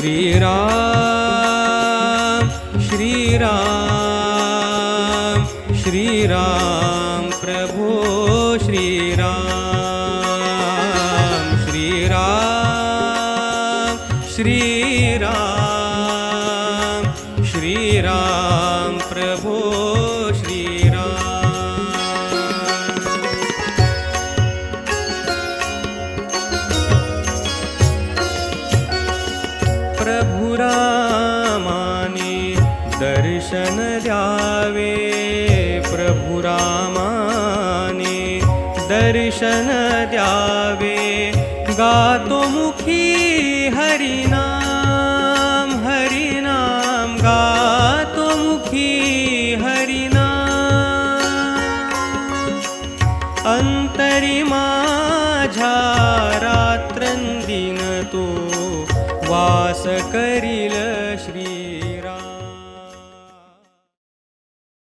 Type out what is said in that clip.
श्रीराम श्रीराम श्रीराम प्रभो श्रीराम श्रीराम श्रीराम श्रीराम प्रभो। प्रभुरामाने दर्शन द्यावे. प्रभुरामाने दर्शन द्यावे. गातो मुखी हरिनाम हरिनाम. गातो मुखी हरिनाम. अंतरी माझ्या रात्रंदिन तो वास करील श्री